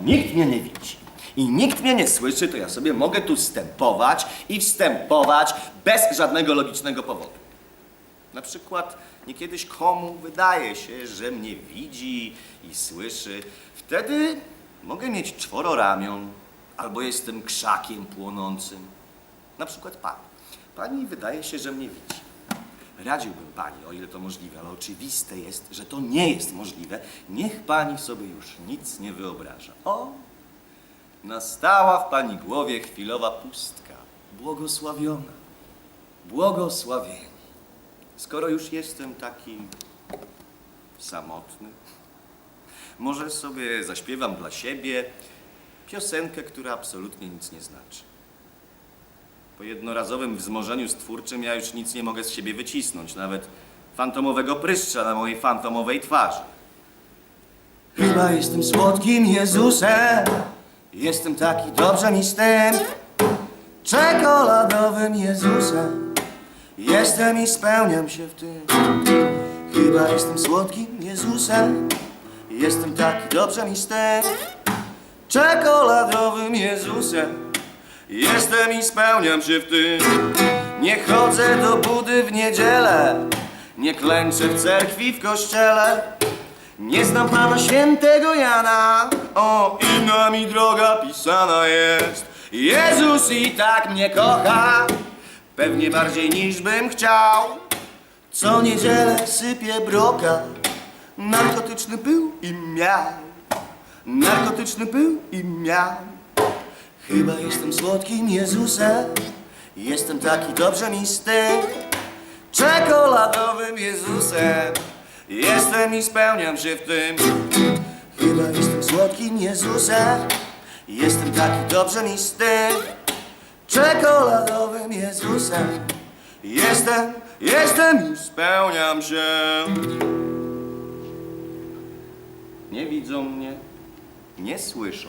nikt mnie nie widzi i nikt mnie nie słyszy, to ja sobie mogę tu wstępować i wstępować bez żadnego logicznego powodu. Na przykład niekiedyś komu wydaje się, że mnie widzi i słyszy. Wtedy mogę mieć czworo ramion albo jestem krzakiem płonącym. Na przykład pani. Pani wydaje się, że mnie widzi. Radziłbym pani, o ile to możliwe, ale oczywiste jest, że to nie jest możliwe. Niech pani sobie już nic nie wyobraża. O, nastała w pani głowie chwilowa pustka. Błogosławiona. Błogosławieni. Skoro już jestem taki samotny, może sobie zaśpiewam dla siebie piosenkę, która absolutnie nic nie znaczy. Po jednorazowym wzmożeniu stwórczym ja już nic nie mogę z siebie wycisnąć, nawet fantomowego pryszcza na mojej fantomowej twarzy. Chyba jestem słodkim Jezusem, jestem taki dobrze mi z tym, czekoladowym Jezusem. Jestem i spełniam się w tym. Chyba jestem słodkim Jezusem. Jestem taki dobrze mi z tym. Czekoladowym Jezusem. Jestem i spełniam się w tym. Nie chodzę do budy w niedzielę. Nie klęczę w cerkwi w kościele. Nie znam Pana Świętego Jana. O, inna mi droga pisana jest. Jezus i tak mnie kocha. Pewnie bardziej niż bym chciał. Co niedzielę sypie broka. Narkotyczny był i miał. Narkotyczny był i miał. Chyba jestem słodkim Jezusem. Jestem taki dobrze mi. Czekoladowym Jezusem. Jestem i spełniam się w tym. Chyba jestem słodkim Jezusem. Jestem taki dobrze mi. Czekoladowym Jezusem. Jestem, jestem i spełniam się. Nie widzą mnie, nie słyszą.